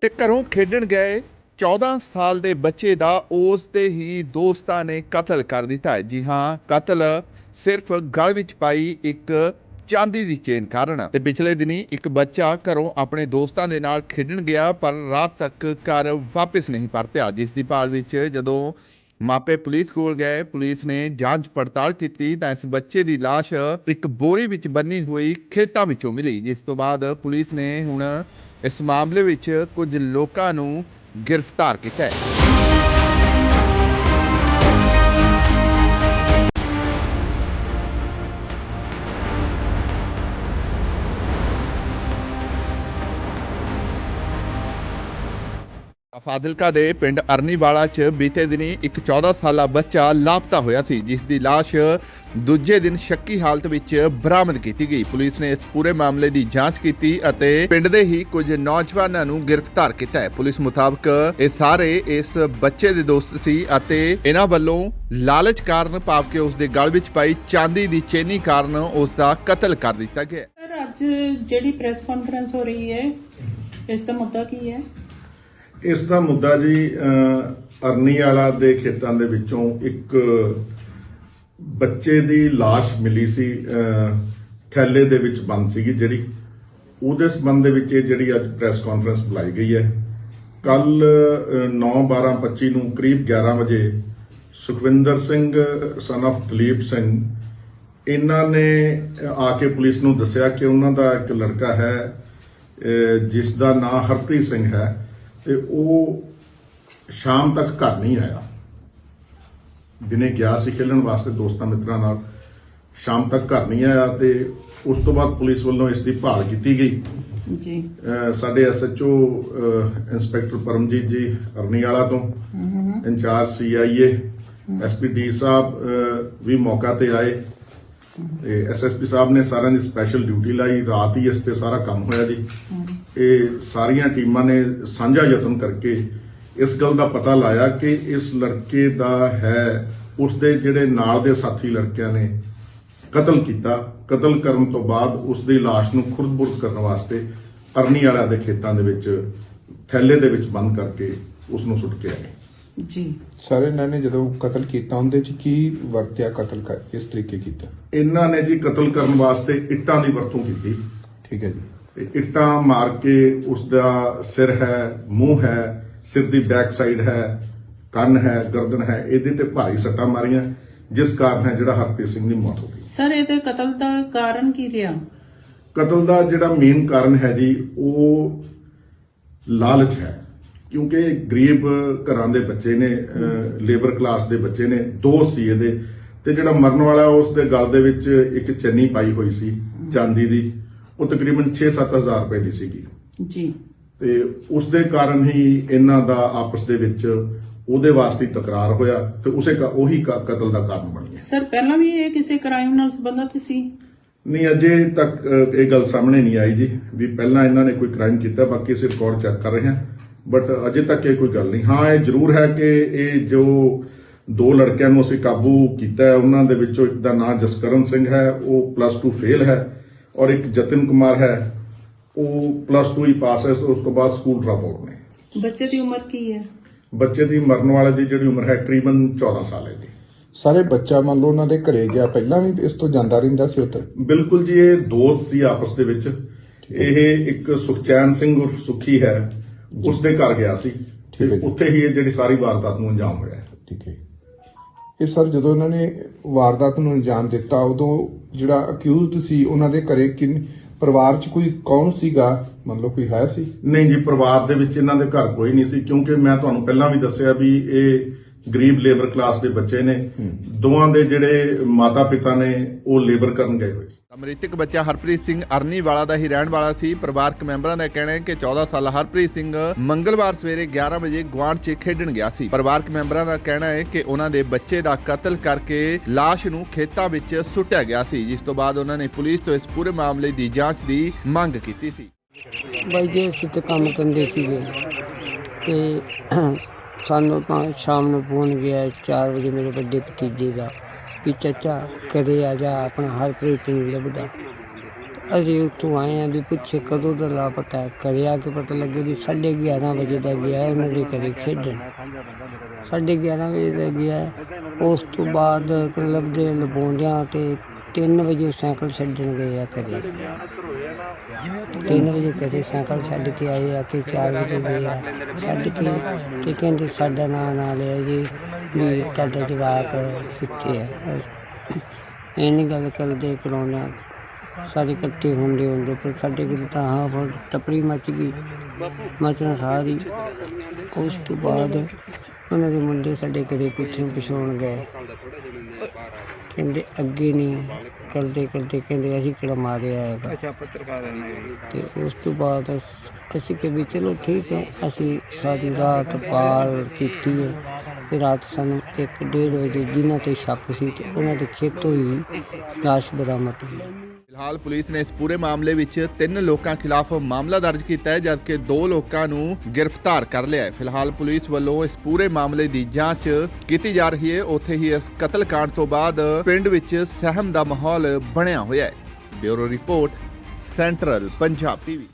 ਤੇ ਘਰੋਂ ਖੇਡਣ ਗਏ। 14 ਸਾਲ ਦੇ ਬੱਚੇ ਦਾ ਉਸ ਦੇ ਹੀ ਦੋਸਤਾਂ ਨੇ ਕਤਲ ਕਰ ਦਿੱਤਾ ਹੈ। ਜੀ ਹਾਂ, ਕਤਲ ਸਿਰਫ ਗਲ ਵਿੱਚ ਪਾਈ ਇੱਕ ਚਾਂਦੀ ਦੀ ਚੇਨ ਕਾਰਨ। ਤੇ ਪਿਛਲੇ ਦਿਨੀ ਇੱਕ ਬੱਚਾ ਘਰੋਂ ਆਪਣੇ ਦੋਸਤਾਂ ਦੇ ਨਾਲ ਖੇਡਣ ਗਿਆ, ਪਰ ਰਾਤ ਤੱਕ ਘਰ ਵਾਪਸ ਨਹੀਂ ਪਰਤਿਆ। ਜਿਸ ਦੀ ਭਾਲ ਵਿੱਚ ਜਦੋਂ ਮਾਪੇ ਪੁਲਿਸ ਕੋਲ ਗਏ, ਪੁਲਿਸ ਨੇ ਜਾਂਚ ਪੜਤਾਲ ਕੀਤੀ, ਤਾਂ ਇਸ ਬੱਚੇ ਦੀ ਲਾਸ਼ ਇੱਕ ਬੋਰੀ ਵਿੱਚ ਬੰਨੀ ਹੋਈ ਖੇਤਾਂ ਵਿੱਚੋਂ ਮਿਲੀ। ਜਿਸ ਤੋਂ ਬਾਅਦ ਪੁਲਿਸ ਨੇ ਹੁਣ ਇਸ ਮਾਮਲੇ ਵਿੱਚ ਕੁਝ ਲੋਕਾਂ ਨੂੰ ਗ੍ਰਿਫਤਾਰ ਕੀਤਾ ਹੈ। ਫਾਜ਼ਿਲਕਾ ਦੇ ਪਿੰਡ ਅਰਨੀਵਾਲਾ 'ਚ ਬੀਤੇ ਦਿਨੀ ਇੱਕ 14 ਸਾਲਾ ਬੱਚਾ ਲਾਪਤਾ ਹੋਇਆ ਸੀ, ਜਿਸ ਦੀ ਲਾਸ਼ ਦੂਜੇ ਦਿਨ ਸ਼ੱਕੀ ਹਾਲਤ ਵਿੱਚ ਬਰਾਮਦ ਕੀਤੀ ਗਈ। ਪੁਲਿਸ ਨੇ ਇਸ ਪੂਰੇ ਮਾਮਲੇ ਦੀ ਜਾਂਚ ਕੀਤੀ ਅਤੇ ਪਿੰਡ ਦੇ ਹੀ ਕੁਝ ਨੌਜਵਾਨਾਂ ਨੂੰ ਗ੍ਰਿਫਤਾਰ ਕੀਤਾ ਹੈ। ਪੁਲਿਸ ਮੁਤਾਬਕ ਇਹ ਸਾਰੇ ਇਸ ਬੱਚੇ ਦੇ ਦੋਸਤ ਸੀ ਅਤੇ ਇਹਨਾਂ ਵੱਲੋਂ ਲਾਲਚ ਕਾਰਨ ਭਾਵ ਕਿ ਉਸ ਦੇ ਗਲ ਵਿੱਚ ਪਾਈ ਚਾਂਦੀ ਦੀ ਚੇਨੀ ਕਾਰਨ ਉਸ ਦਾ ਕਤਲ ਕਰ ਦਿੱਤਾ ਗਿਆ ਸਰ, ਅੱਜ ਜਿਹੜੀ ਪ੍ਰੈਸ ਕਾਨਫਰੰਸ ਹੋ ਰਹੀ ਹੈ, ਇਸ ਦਾ ਮੁੱਦਾ ਕੀ ਹੈ? ਇਸ ਦਾ ਮੁੱਦਾ ਜੀ ਅਹ, ਅਰਨੀ ਵਾਲਾ ਦੇ ਖੇਤਾਂ ਦੇ ਵਿੱਚੋਂ ਇੱਕ ਬੱਚੇ ਦੀ ਲਾਸ਼ ਮਿਲੀ ਸੀ ਥੈਲੇ ਦੇ ਵਿੱਚ ਬੰਦ ਸੀਗੀ ਜਿਹੜੀ। ਉਹਦੇ ਸੰਬੰਧ ਦੇ ਵਿੱਚ ਇਹ ਜਿਹੜੀ ਅੱਜ ਪ੍ਰੈਸ ਕਾਨਫਰੰਸ ਬੁਲਾਈ ਗਈ ਹੈ। ਕੱਲ 9/12/25 ਨੂੰ ਕਰੀਬ 11 ਵਜੇ ਸੁਖਵਿੰਦਰ ਸਿੰਘ ਸਨ of ਦਲੀਪ ਸਿੰਘ ਇਹਨਾਂ ਨੇ ਆ ਕੇ ਪੁਲਿਸ ਨੂੰ ਦੱਸਿਆ ਕਿ ਉਹਨਾਂ ਦਾ ਇੱਕ ਲੜਕਾ ਹੈ ਜਿਸ ਦਾ ਨਾਂ ਹਰਪ੍ਰੀਤ ਸਿੰਘ ਹੈ। ਤੇ ਉਹ ਸ਼ਾਮ ਤੱਕ ਘਰ ਨਹੀਂ ਆਇਆ। ਦਿਨੇ ਗਿਆ ਸੀ ਖੇਲਣ ਵਾਸਤੇ ਦੋਸਤਾਂ ਮਿੱਤਰਾਂ ਨਾਲ। ਸ਼ਾਮ ਤੱਕ ਘਰ ਨਹੀਂ ਆਇਆ ਤੇ ਉਸ ਤੋਂ ਬਾਅਦ ਪੁਲਿਸ ਵੱਲੋਂ ਇਸ ਦੀ ਭਾਲ ਕੀਤੀ ਗਈ। ਜੀ। ਸਾਡੇ ਐਸਐਚਓ ਇੰਸਪੈਕਟਰ ਪਰਮਜੀਤ ਜੀ ਅਰਨੀ ਵਾਲਾ ਤੋਂ ਇੰਚਾਰਜ ਸੀਆਈਏ ਐਸਪੀਡੀ ਸਾਹਿਬ ਵੀ ਮੌਕਾ ਤੇ ਆਏ। ਤੇ ਐਸਐਸਪੀ ਸਾਹਿਬ ਨੇ ਸਾਰਿਆਂ ਦੀ ਸਪੈਸ਼ਲ ਡਿਊਟੀ ਲਾਈ। ਰਾਤ ਹੀ ਇਸ ਤੇ ਸਾਰਾ ਕੰਮ ਹੋਇਆ ਜੀ। ਇਹ ਸਾਰੀਆਂ ਟੀਮਾਂ ਨੇ ਸਾਂਝਾ ਯਤਨ ਕਰਕੇ ਇਸ ਗੱਲ ਦਾ ਪਤਾ ਲਾਇਆ ਕਿ ਇਸ ਲੜਕੇ ਦਾ ਹੈ ਉਸ ਦੇ ਜਿਹੜੇ ਨਾਲ ਦੇ ਸਾਥੀ ਲੜਕਿਆਂ ਨੇ ਕਤਲ ਕੀਤਾ। ਕਤਲ ਕਰਨ ਤੋਂ ਬਾਅਦ ਉਸ ਦੀ ਲਾਸ਼ ਨੂੰ ਖੁਰਦ-ਬੁਰਦ ਕਰਨ ਵਾਸਤੇ ਅਰਨੀ ਵਾਲਾ ਦੇ ਖੇਤਾਂ ਦੇ ਵਿੱਚ ਥੈਲੇ ਦੇ ਵਿੱਚ ਬੰਦ ਕਰਕੇ ਉਸ ਨੂੰ ਸੁੱਟ ਕੇ ਆਏ। ਜੀ। ਸਰ ਇਹਨਾਂ ਨੇ ਜਦੋਂ ਕਤਲ ਕੀਤਾ ਉਹਦੇ ਚ ਕੀ ਵਰਤਿਆ ਕਤਲ ਕਰ ਕਿਸ ਤਰੀਕੇ ਕੀਤਾ? ਇਹਨਾਂ ਨੇ ਜੀ ਕਤਲ ਕਰਨ ਵਾਸਤੇ ਇੱਟਾਂ ਦੀ ਵਰਤੋਂ ਕੀਤੀ। ਠੀਕ ਹੈ ਜੀ। ਇੱਟਾਂ ਮਾਰ ਕੇ ਉਸ ਦਾ ਸਿਰ ਹੈ ਮੂੰਹ ਹੈ ਸਿਰ ਦੀ ਬੈਕ ਸਾਈਡ ਹੈ ਕੰਨ ਹੈ ਗਰਦਨ ਹੈ ਇਹਦੇ ਤੇ ਭਾਰੀ ਸੱਟਾਂ ਮਾਰੀਆਂ ਜਿਸ ਕਾਰਨ ਹੈ ਜਿਹੜਾ ਹਰਪ੍ਰੀਤ ਸਿੰਘ ਦੀ ਮੌਤ ਹੋ ਗਈ। ਸਰ ਇਹਦੇ ਕਤਲ ਦਾ ਕਾਰਨ ਕੀ ਰਿਹਾ? ਕਤਲ ਦਾ ਜਿਹੜਾ ਮੇਨ ਕਾਰਨ ਹੈ ਜੀ ਉਹ ਲਾਲਚ ਹੈ ਕਿਉਂਕਿ ਗਰੀਬ ਘਰਾਂ ਦੇ ਬੱਚੇ ਨੇ ਲੇਬਰ ਕਲਾਸ ਦੇ ਬੱਚੇ ਨੇ ਦੋਸਤ ਸੀ ਇਹਦੇ ਤੇ ਜਿਹੜਾ ਮਰਨ ਵਾਲਾ ਉਸ ਦੇ ਗਲ ਦੇ ਵਿੱਚ ਇੱਕ ਚੰਨੀ ਪਾਈ ਹੋਈ ਸੀ ਚਾਂਦੀ ਦੀ। ਉਹ ਤਕਰੀਬਨ 6-7000 ਰੁਪਏ ਦੀ ਸੀਗੀ। ਜੀ। ਤੇ ਉਸ ਦੇ ਕਾਰਨ ਹੀ ਇਹਨਾਂ ਦਾ ਆਪਸ ਦੇ ਵਿੱਚ ਉਹਦੇ ਵਾਸਤੇ ਤਕਰਾਰ ਹੋਇਆ ਤੇ ਉਸੇ ਉਹੀ ਕਤਲ ਦਾ ਕਾਰਨ ਬਣੀ ਹੈ ਸਰ ਪਹਿਲਾਂ ਵੀ ਇਹ ਕਿਸੇ ਕ੍ਰਾਈਮ ਨਾਲ ਸੰਬੰਧਿਤ ਸੀ? ਨਹੀਂ ਅਜੇ ਤੱਕ ਇਹ ਗੱਲ ਸਾਹਮਣੇ ਨਹੀਂ ਆਈ ਜੀ ਵੀ ਪਹਿਲਾਂ ਇਹਨਾਂ ਨੇ ਕੋਈ ਕ੍ਰਾਈਮ ਕੀਤਾ ਬਾਕੀ ਅਸੀਂ ਰਿਕਾਰਡ ਚੈੱਕ ਕਰ ਰਹੇ ਹਾਂ। ਬਟ ਅਜੇ ਤੱਕ ਇਹ ਕੋਈ ਗੱਲ ਨਹੀਂ। ਹਾਂ ਇਹ ਜ਼ਰੂਰ ਹੈ ਕਿ ਇਹ ਜੋ ਦੋ ਲੜਕਿਆਂ ਨੂੰ ਅਸੀਂ ਕਾਬੂ ਕੀਤਾ ਹੈ ਉਹਨਾਂ ਦੇ ਵਿੱਚੋਂ ਇੱਕ ਦਾ ਨਾਮ ਜਸਕਰਨ ਸਿੰਘ ਹੈ ਉਹ ਪਲੱਸ 2 ਫੇਲ ਹੈ। ਔਰ ਇੱਕ ਜਤਨ ਕੁਮਾਰ ਹੈ ਉਹ ਪਲੱਸ 2 ਹੀ ਪਾਸ ਹੈ ਉਸ ਤੋਂ ਬਾਅਦ ਸਕੂਲ ਡ੍ਰੌਪ ਆਊਟ ਨੇ। ਬੱਚੇ ਦੀ ਉਮਰ ਕੀ ਹੈ? ਬੱਚੇ ਦੀ ਮਰਨ ਵਾਲੇ ਦੀ ਜਿਹੜੀ ਉਮਰ ਹੈ ਤਕਰੀਬਨ 14 ਸਾਲ ਹੈ ਜੀ। ਸਾਰੇ ਬੱਚਾ ਮੰਨ ਲਓ ਉਹਨਾਂ ਦੇ ਘਰੇ ਗਿਆ ਪਹਿਲਾਂ ਵੀ ਇਸ ਤੋਂ ਜਾਂਦਾ ਰਹਿੰਦਾ ਸੀ ਉੱਧਰ ਬਿਲਕੁਲ ਜੀ ਇਹ ਦੋਸਤ ਸੀ ਆਪਸ ਦੇ ਵਿੱਚ। ਇਹ ਇੱਕ ਸੁਖਚੈਨ ਸਿੰਘ ਉਰਫ ਸੁਖੀ ਹੈ ਉਸ ਦੇ ਘਰ ਗਿਆ ਸੀ। ਤੇ ਠੀਕ ਹੈ ਜੀ। ਉੱਥੇ ਹੀ ਇਹ ਜਿਹੜੀ ਸਾਰੀ ਵਾਰਦਾਤ ਨੂੰ ਅੰਜਾਮ ਹੋਇਆ ਹੈ। ਠੀਕ ਹੈ ਇਹ ਸਰ ਜਦੋਂ ਇਹਨਾਂ ਨੇ ਵਾਰਦਾਤ ਨੂੰ ਅੰਜਾਮ ਦਿੱਤਾ, ਉਦੋਂ ਜਿਹੜਾ ਅਕਿਊਜ਼ਡ ਸੀ, ਉਹਨਾਂ ਦੇ ਘਰੇ ਕਿੰਨ, ਪਰਿਵਾਰ 'ਚ ਕੋਈ ਕੌਣ ਸੀਗਾ? ਮੰਨ ਲਓ ਕੋਈ ਹੈ ਸੀ? ਨਹੀਂ ਜੀ, ਪਰਿਵਾਰ ਦੇ ਵਿੱਚ ਇਹਨਾਂ ਦੇ ਘਰ ਕੋਈ ਨਹੀਂ ਸੀ, ਕਿਉਂਕਿ ਮੈਂ ਤੁਹਾਨੂੰ ਪਹਿਲਾਂ ਵੀ ਦੱਸਿਆ ਵੀ ਇਹ ਗਰੀਬ ਲੇਬਰ ਕਲਾਸ ਦੇ ਬੱਚੇ ਨੇ ਦੋਵਾਂ ਦੇ ਜਿਹੜੇ ਮਾਤਾ ਪਿਤਾ ਨੇ ਉਹ ਲੇਬਰ ਕਰਨ ਗਏ ਹੋਏ ਸੀ। ਮ੍ਰਿਤਕ ਬੱਚਾ ਹਰਪ੍ਰੀਤ ਸਿੰਘ ਅਰਨੀਵਾਲਾ ਦਾ ਹੀ ਰਹਿਣ ਵਾਲਾ ਸੀ। ਪਰਿਵਾਰਕ ਮੈਂਬਰਾਂ ਦਾ ਕਹਿਣਾ ਹੈ ਕਿ 14 ਸਾਲਾ ਹਰਪ੍ਰੀਤ ਸਿੰਘ ਮੰਗਲਵਾਰ ਸਵੇਰੇ 11 ਵਜੇ ਗੁਆਂਢ 'ਚ ਖੇਡਣ ਗਿਆ ਸੀ। ਪਰਿਵਾਰਕ ਮੈਂਬਰਾਂ ਦਾ ਕਹਿਣਾ ਹੈ ਕਿ ਉਹਨਾਂ ਦੇ ਬੱਚੇ ਦਾ ਕਤਲ ਕਰਕੇ ਲਾਸ਼ ਨੂੰ ਖੇਤਾਂ ਵਿੱਚ ਸੁੱਟਿਆ ਗਿਆ ਸੀ ਜਿਸ ਤੋਂ ਬਾਅਦ ਉਹਨਾਂ ਨੇ ਪੁਲਿਸ ਤੋਂ ਇਸ ਪੂਰੇ ਮਾਮਲੇ ਦੀ ਜਾਂਚ ਦੀ ਮੰਗ ਕੀਤੀ ਸੀ। ਬਾਈ ਜੀ ਅਸੀਂ ਤਾਂ ਕੰਮ ਕਰਦੇ ਸੀਗੇ ਤੇ ਸਾਨੂੰ ਤਾਂ ਸ਼ਾਮ ਨੂੰ ਫੋਨ ਗਿਆ 4 ਵਜੇ ਮੇਰੇ ਵੱਡੇ ਭਤੀਜੇ ਦਾ ਵੀ ਚਾਚਾ ਘਰੇ ਆ ਜਾ, ਆਪਣਾ ਹਰਪ੍ਰੀਤ ਨੂੰ ਲੱਭਦਾ। ਅਸੀਂ ਉੱਥੋਂ ਆਏ ਆ ਵੀ ਪੁੱਛੇ ਕਦੋਂ ਦਾ ਲਾਪਤਾ ਹੈ? ਘਰੇ ਆ ਕੇ ਪਤਾ ਲੱਗੇ ਵੀ 11:30 ਵਜੇ ਦਾ ਗਿਆ ਹੈ, ਉਹਨਾਂ ਦੇ ਘਰੇ ਖੇਡਣ। 11:30 ਵਜੇ ਦਾ ਗਿਆ ਉਸ ਤੋਂ ਬਾਅਦ ਲੱਭਦੇ ਲਵਾਉਂਦਿਆਂ ਤੇ 3 ਵਜੇ ਸਾਈਕਲ ਛੱਡਣ ਗਏ ਆ ਘਰੇ। 3 ਵਜੇ ਕਦੇ ਸਾਈਕਲ ਛੱਡ ਕੇ ਆਏ, ਆ ਕਿ 4 ਵਜੇ ਗਏ ਆ। ਛੱਡ ਕੇ ਤੇ ਕਹਿੰਦੇ ਸਾਡਾ ਨਾਂ ਨਾ ਲਿਆ ਜੀ, ਵੀ ਤੁਹਾਡਾ ਜਵਾਕ ਕਿੱਥੇ ਹੈ ਇਹਨੀ ਗੱਲ ਕਰਦੇ ਕਰਾਉਂਦਾ ਸਾਰੇ ਇਕੱਠੇ ਹੁੰਦੇ ਹੁੰਦੇ ਪਰ ਸਾਡੇ ਕੋਲ ਤਾਂ ਹਾਂ ਫਿਰ ਤਪਰੀ ਮੱਚ ਗਈ। ਮਚਣਾ ਸਾਰੀ। ਉਸ ਤੋਂ ਬਾਅਦ ਉਹਨਾਂ ਦੇ ਮੁੰਡੇ ਸਾਡੇ ਘਰੇ ਪੁੱਛਣ ਪਛਾਣ ਗਏ। ਕਹਿੰਦੇ ਅੱਗੇ ਨਹੀਂ ਕਰਦੇ ਕਰਦੇ ਕਹਿੰਦੇ ਅਸੀਂ ਕਿਹੜਾ ਮਾਰਿਆ ਹੈਗਾ। ਅੱਛਾ ਪੱਤਰਕਾਰ ਨੇ। ਤੇ ਉਸ ਤੋਂ ਬਾਅਦ ਅਸ- ਅਸੀਂ ਕਿ ਵੀ ਚਲੋ ਠੀਕ ਹੈ ਅਸੀਂ ਸਾਰੀ ਰਾਤ ਪਾਲ ਕੀਤੀ ਹੈ। ਤੇ ਰਾਤ ਸਾਨੂੰ 1:30 ਵਜੇ ਜਿਨ੍ਹਾਂ ਤੇ ਸ਼ੱਕ ਸੀ ਤੇ ਉਹਨਾਂ ਦੇ ਖੇਤੋਂ ਹੀ ਲਾਸ਼ ਬਰਾਮਦ ਹੋਈ। ਫਿਲਹਾਲ ਪੁਲਿਸ ਨੇ ਇਸ ਪੂਰੇ ਮਾਮਲੇ ਵਿੱਚ ਤਿੰਨ ਲੋਕਾਂ ਖਿਲਾਫ ਮਾਮਲਾ ਦਰਜ ਕੀਤਾ ਹੈ, ਜਦਕਿ ਦੋ ਲੋਕਾਂ ਨੂੰ ਗ੍ਰਿਫਤਾਰ ਕਰ ਲਿਆ ਹੈ। ਫਿਲਹਾਲ ਪੁਲਿਸ ਵੱਲੋਂ ਇਸ ਪੂਰੇ ਮਾਮਲੇ ਦੀ ਜਾਂਚ ਕੀਤੀ ਜਾ ਰਹੀ ਹੈ। ਉੱਥੇ ਹੀ ਇਸ ਕਤਲकांड ਤੋਂ ਬਾਅਦ ਪਿੰਡ ਵਿੱਚ ਸਹਿਮ ਦਾ ਮਾਹੌਲ ਬਣਿਆ ਹੋਇਆ ਹੈ। Bureau report, central Punjab TV.